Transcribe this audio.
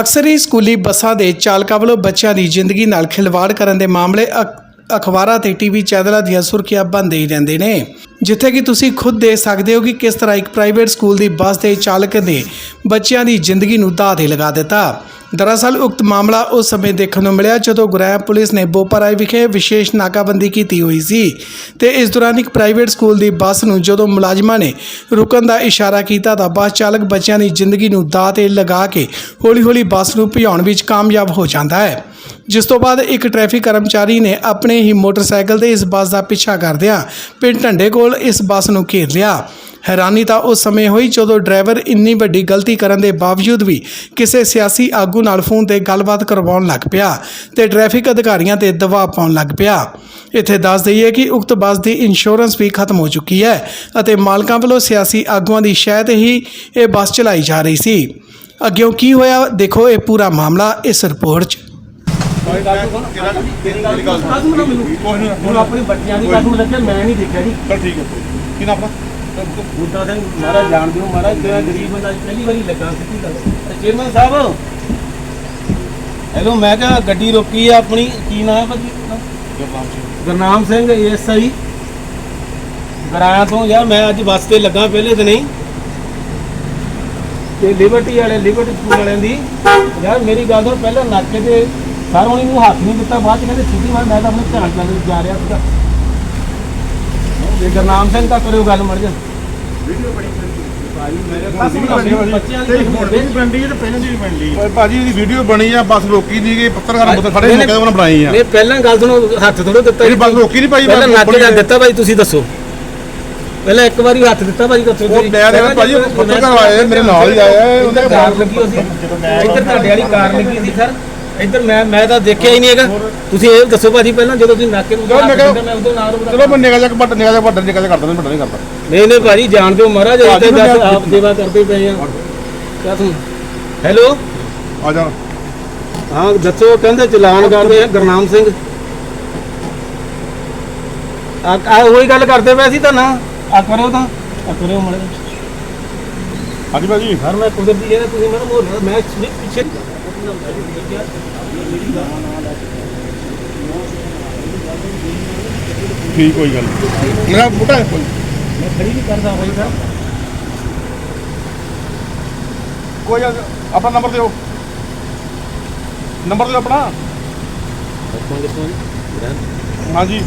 ਅਕਸਰ ਹੀ ਸਕੂਲੀ ਬੱਸਾਂ ਦੇ ਚਾਲਕਾਂ ਵੱਲੋਂ ਬੱਚਿਆਂ ਦੀ ਜ਼ਿੰਦਗੀ ਨਾਲ ਖਿਲਵਾੜ ਕਰਨ ਦੇ ਮਾਮਲੇ ਅਕ- ਅਖਬਾਰਾਂ ਤੇ ਟੀਵੀ ਚੈਨਲਾਂ ਦੀਆਂ ਸੁਰਖੀਆਂ ਬਣਦੇ ਹੀ ਰਹਿੰਦੇ ਨੇ। ਜਿੱਥੇ ਕਿ ਤੁਸੀਂ ਖੁਦ ਦੇਖ ਸਕਦੇ ਹੋ ਕਿ ਕਿਸ ਤਰ੍ਹਾਂ ਇੱਕ ਪ੍ਰਾਈਵੇਟ ਸਕੂਲ ਦੀ ਬੱਸ ਦੇ ਚਾਲਕ ਨੇ ਬੱਚਿਆਂ ਦੀ ਜ਼ਿੰਦਗੀ ਨੂੰ ਦਾਅ ਤੇ ਲਗਾ ਦਿੱਤਾ। ਦਰਅਸਲ ਉਕਤ ਮਾਮਲਾ ਉਸ ਸਮੇਂ ਦੇਖਣ ਨੂੰ ਮਿਲਿਆ ਜਦੋਂ ਗੁਰੈਮ ਪੁਲਿਸ ਨੇ ਬੋਪਰਾਏ ਵਿਖੇ ਵਿਸ਼ੇਸ਼ ਨਾਕਾਬੰਦੀ ਕੀਤੀ ਹੋਈ ਸੀ ਤੇ ਇਸ ਦੌਰਾਨ ਇੱਕ ਪ੍ਰਾਈਵੇਟ ਸਕੂਲ ਦੀ ਬੱਸ ਨੂੰ ਜਦੋਂ ਮੁਲਾਜ਼ਮਾਂ ਨੇ ਰੁਕਣ ਦਾ ਇਸ਼ਾਰਾ ਕੀਤਾ ਤਾਂ ਬੱਸ ਚਾਲਕ ਬੱਚਿਆਂ ਦੀ ਜ਼ਿੰਦਗੀ ਨੂੰ ਦਾਅ ਤੇ ਲਗਾ ਕੇ ਹੌਲੀ-ਹੌਲੀ ਬੱਸ ਨੂੰ ਭਜਾਉਣ ਵਿੱਚ ਕਾਮਯਾਬ ਹੋ ਜਾਂਦਾ ਹੈ। ਜਿਸ ਤੋਂ ਬਾਅਦ ਇੱਕ ਟ੍ਰੈਫਿਕ ਕਰਮਚਾਰੀ ਨੇ ਆਪਣੇ ਹੀ ਮੋਟਰਸਾਈਕਲ ਤੇ ਇਸ ਬੱਸ ਦਾ ਪਿੱਛਾ ਕਰਦਿਆਂ ਪਿੰਡ ਢੰਡੇ ਕੋਲ ਇਸ ਬੱਸ ਨੂੰ ਘੇਰ ਲਿਆ। ਹੈਰਾਨੀ ਤਾਂ ਉਸ ਸਮੇਂ ਹੋਈ ਜਦੋਂ ਡਰਾਈਵਰ ਇੰਨੀ ਵੱਡੀ ਗਲਤੀ ਕਰਨ ਦੇ ਬਾਵਜੂਦ ਵੀ ਕਿਸੇ ਸਿਆਸੀ ਆਗੂ ਨਾਲ ਫੋਨ ਤੇ ਗੱਲਬਾਤ ਕਰਵਾਉਣ ਲੱਗ ਪਿਆ ਤੇ ਟ੍ਰੈਫਿਕ ਅਧਿਕਾਰੀਆਂ ਤੇ ਦਬਾਅ ਪਾਉਣ ਲੱਗ ਪਿਆ। ਇੱਥੇ ਦੱਸ ਦਈਏ ਕਿ ਉਕਤ ਬੱਸ ਦੀ ਇੰਸ਼ੋਰੈਂਸ ਵੀ ਖਤਮ ਹੋ ਚੁੱਕੀ ਹੈ ਅਤੇ ਮਾਲਕਾਂ ਵੱਲੋਂ ਸਿਆਸੀ ਆਗੂਆਂ ਦੀ ਤੇ ਹੀ ਇਹ ਬੱਸ ਚਲਾਈ ਜਾ ਰਹੀ ਸੀ। ਅੱਗਿਓਂ ਕੀ ਹੋਇਆ ਦੇਖੋ ਇਹ ਪੂਰਾ ਮਾਮਲਾ ਇਸ ਰਿਪੋਰਟ 'ਚ। ਹੁਣ ਆਪਣੀ ਬੱਚਿਆਂ ਦੀ ਗੱਲ ਨੂੰ ਲੱਗਿਆ ਮੈਂ ਨਹੀਂ ਦੇਖਿਆ ਜੀ। ਚਲ ਠੀਕ ਹੈ। ਕੀ ਨਾਮ ਆਪਣਾ? ਬੁੱਢਾ ਸਿੰਘ ਮਹਾਰਾਜ ਜਾਣਦੇ ਹੋ ਮਹਾਰਾਜ ਕਿਹੜਾ ਗਰੀਬ ਬੰਦਾ ਅੱਜ ਪਹਿਲੀ ਵਾਰੀ ਲੱਗਾ ਸਿੱਧੀ ਗੱਲ ਚੇਅਰਮੈਨ ਸਾਹਿਬ ਹੈਲੋ ਮੈਂ ਕਿਹਾ ਗੱਡੀ ਰੋਕੀ ਆ ਆਪਣੀ ਕੀ ਨਾਮ ਹੈ ਭਾਜੀ ਗੁਰਨਾਮ ਸਿੰਘ। ਗੁਰਨਾਮ ਸਿੰਘ ਐਸਆਈ ਗਰਾਇਆ ਤੋਂ ਯਾਰ ਮੈਂ ਅੱਜ ਬੱਸ ਤੇ ਲੱਗਾ ਪਹਿਲੇ ਦਿਨ ਹੀ। ਤੇ ਲਿਬਰਟੀ ਵਾਲੇ ਲਿਬਰਟੀ ਸਕੂਲ ਵਾਲਿਆਂ ਦੀ ਯਾਰ ਮੇਰੀ ਗੱਲ ਸੁਣ ਪਹਿਲਾਂ ਨਾਕੇ ਤੇ ਸਰ ਹੁਣੀ ਨੂੰ ਹੱਥ ਨਹੀਂ ਦਿੱਤਾ ਬਾਅਦ ਚ ਕਹਿੰਦੇ ਸਿੱਧੀ ਮਾਰ ਮੈਂ ਤਾਂ ਆਪਣੇ ਧਿਆਨ ਨਾਲ ਜਾ ਰਿਹਾ ਸੀਗਾ। ਇਹ ਗੁਰਨਾਮ ਸਿੰਘ ਤਾਂ ਕਰਿਓ ਗੱਲ ਮੜ ਜਾ। ਭਾਜੀ ਇਹਦੀ ਵੀਡੀਓ ਬਣੀ ਆ ਬੱਸ ਰੋਕੀ ਨਹੀਂ ਗਈ ਪੱਤਰਕਾਰ ਮਤਲਬ ਖੜੇ ਤੇ ਉਹਨਾਂ ਬਣਾਈ ਆ। ਨਹੀਂ ਪਹਿਲਾਂ ਗੱਲ ਸੁਣੋ ਹੱਥ ਥੋੜੋ ਦਿੱਤਾ ਇਹਦੀ ਬੱਸ ਰੋਕੀ ਨਹੀਂ ਭਾਈ ਪਹਿਲਾਂ ਬੱਸ ਨੱਕ ਜਾਂ ਦਿੱਤਾ ਭਾਈ ਤੁਸੀਂ ਦੱਸੋ। ਪਹਿਲਾਂ ਇੱਕ ਵਾਰੀ ਹੱਥ ਦਿੱਤਾ ਭਾਈ ਦੱਸੋ ਉਹ ਮੈਂ ਦੇਖਿਆ ਭਾਜੀ ਪੱਤਰਕਾਰ ਆਏ ਮੇਰੇ ਨਾਲ ਹੀ ਕਾਰ ਲੱਗੀ ਹੋਈ ਸੀ। ਇੱਧਰ ਤੁਹਾਡੇ ਵਾਲੀ ਕਾਰ ਲੱਗੀ ਸੀ ਸਰ। ਇੱਧਰ ਮੈਂ ਮੈਂ ਤਾਂ ਦੇਖਿਆ ਹੀ ਨਹੀਂ ਹੈਗਾ। ਤੁਸੀਂ ਇਹ ਦੱਸੋ ਭਾਜੀ ਪਹਿਲਾਂ ਜਦੋਂ ਤੁਸੀਂ ਨਾਕੇ ਨੂੰ ਚਲੋ ਮੈਂ ਉਦੋਂ ਨਾਲ ਚਲੋ ਮੈਂ ਨਿਗਾਹ ਜਾ ਕੇ ਬੱਟ ਨਿਗਾਹ ਜਾ ਬੱਟ ਨਿਗਾਹ ਜਾ ਕਰਦਾ ਨਹੀਂ ਬੱਟ ਨਹੀਂ ਕਰਦਾ। ਨਹੀਂ ਨਹੀਂ ਭਾਜੀ ਜਾਣਦੇ ਹੋ ਮਹਾਰਾਜ ਤਾਂ ਮੈਂ- ਦੱਸ ਆਪ ਸੇਵਾ ਕਰਦੇ ਪਏ ਆ ਕਿਆ ਤੂੰ ਹੈਲੋ? ਆ ਜਾ। ਹਾਂ ਦੱਸੋ ਕਹਿੰਦੇ ਚਲਾਨ ਕਰਦੇ ਆ ਗੁਰਨਾਮ ਸਿੰਘ। ਆ ਆ ਉਹੀ ਗੱਲ ਕਰਦੇ ਪਏ ਸੀ ਤਾਂ ਨਾ। ਆ ਕਰਿਓ ਤਾਂ। ਆ ਕਰਿਓ ਮੜੇ ਹਾਂਜੀ ਭਾਜੀ। ਸਰ ਮੈਂ ਕੁਦਰਤੀ ਜਿਹੜਾ ਤੁਸੀਂ ਮੈਨੂੰ ਮੈਂ ਪਿੱਛੇ ਠੀਕ ਕੋਈ ਗੱਲ ਨਹੀਂ। ਮੇਰਾ ਬੁੱਢਾ ਹੈ ਕੋਈ। ਮੈਂ ਖੜੀ ਨਹੀਂ ਕਰਦਾ ਭਾਈ ਸਰ ਕੋਈ ਗੱਲ ਨੀ। ਆਪਣਾ ਨੰਬਰ ਦਿਓ। ਨੰਬਰ ਦਿਓ ਆਪਣਾ। ਹਾਂਜੀ।